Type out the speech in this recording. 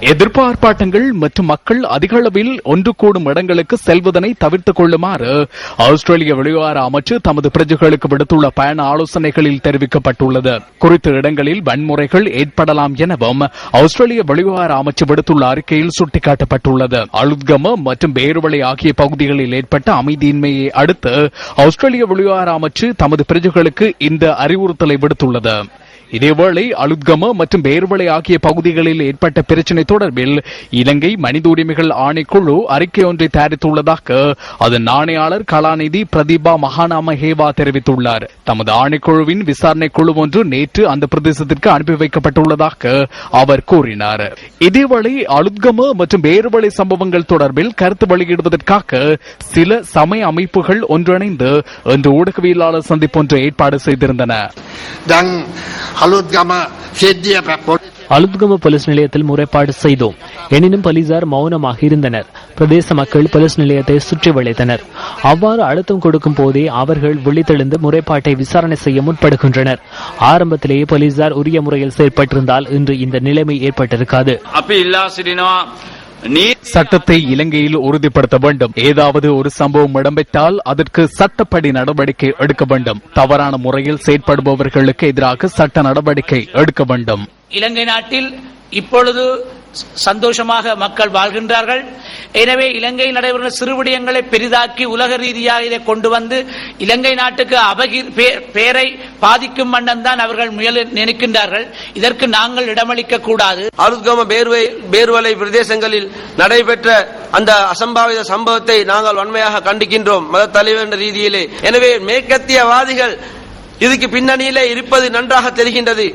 எதிர்பார்ப்பாட்டங்கள் மற்றும் மக்கள் அதிக அளவில் ஒன்று கூடும் இடங்களுக்கு செல்வதனை தவிர்த்துக் கொள்ளுமாறு ஆஸ்திரேலிய வெளிவார அமைச்சு தமது பிரஜைகளுக்கு விடுத்துள்ள பயண ஆலோசனைகளில் தெரிவிக்கப்பட்டுள்ளது. குறித்த இடங்களில் வன்முறைகள் ஏற்படலாம் எனவும் ஆஸ்திரேலிய வெளிவார அமைச்சு விடுத்துள்ள அறிக்கையில் சுட்டிக்காட்டப்பட்டுள்ளது. அழுத்கம மற்றும் பேருவளை ஆகிய பகுதிகளில் ஏற்பட்ட அமைதியின்மையை அடுத்து ஆஸ்திரேலிய வெளிவார அமைச்சு தமது பிரஜைகளுக்கு இந்த அறிவுறுத்தலை விடுத்துள்ளது. இதேவேளை அலுத்கம மற்றும் பேர்வளை ஆகிய பகுதிகளில் ஏற்பட்ட பிரச்சினை தொடர்பில் இலங்கை மனித உரிமைகள் ஆணைக்குழு அறிக்கை ஒன்றை தயாரித்துள்ளதாக அதன் ஆணையாளர் கலாநிதி பிரதீபா மகாநாம ஹேவா தெரிவித்துள்ளார். தமது ஆணைக்குழுவின் விசாரணை குழு ஒன்று நேற்று அந்த பிரதேசத்திற்கு அனுப்பி வைக்கப்பட்டுள்ளதாக அவர் கூறினார். இதேவேளை அலுத்கம மற்றும் பேர்வளை சம்பவங்கள் தொடர்பில் கருத்து வெளியிடுவதற்காக சில சமய அமைப்புகள் ஒன்றிணைந்து இன்று ஊடகவியலாளர் சந்திப்பு ஒன்றை ஏற்பாடு செய்திருந்தன. அலுத்கம போலீஸ் நிலையத்தில் முறைப்பாடு செய்தோம் எனினும் போலீசார் மௌனமாக இருந்தனர் பிரதேச மக்கள் போலீஸ் நிலையத்தை சுற்றி வளைத்தனர் அவ்வாறு அழுத்தம் கொடுக்கும் போதே அவர்கள் விழித்தெழுந்து முறைப்பாட்டை விசாரணை செய்ய முற்படுகின்றனர். ஆரம்பத்திலேயே போலீசார் உரிய முறையில் செயற்பட்டிருந்தால் இன்று இந்த நிலைமை ஏற்பட்டிருக்காது சட்டத்தை இலங்கையில் உறுதிப்படுத்த வேண்டும். ஏதாவது ஒரு சம்பவம் இடம்பெற்றால் அதற்கு சட்டப்படி நடவடிக்கை எடுக்க வேண்டும். தவறான முறையில் செயற்படுபவர்களுக்கு எதிராக சட்ட நடவடிக்கை எடுக்க வேண்டும். இலங்கை நாட்டில் இப்பொழுது சந்தோஷமாக மக்கள் வாழ்கின்றார்கள். எனவே இலங்கையில் நடைபெறும் சிறுவிடயங்களை பெரிதாக்கி உலக ரீதியாக இதை கொண்டு வந்து இலங்கை நாட்டுக்கு அபகி பேரை பாதிக்கும் வண்ணம் தான் அவர்கள் முயல நினைக்கின்றார்கள். இதற்கு நாங்கள் இடமளிக்க கூடாது. அருத்கம பேர்வை பேர்வலை பிரதேசங்களில் நடைபெற்ற அந்த அசம்பாவித சம்பவத்தை நாங்கள் வன்மையாக கண்டிக்கின்றோம். மத தலைவர் என்ற ரீதியிலே. எனவே மேற்கத்தியவாதிகள் இதுக்கு பின்னணியிலே இருப்பது நன்றாக தெரிகின்றது.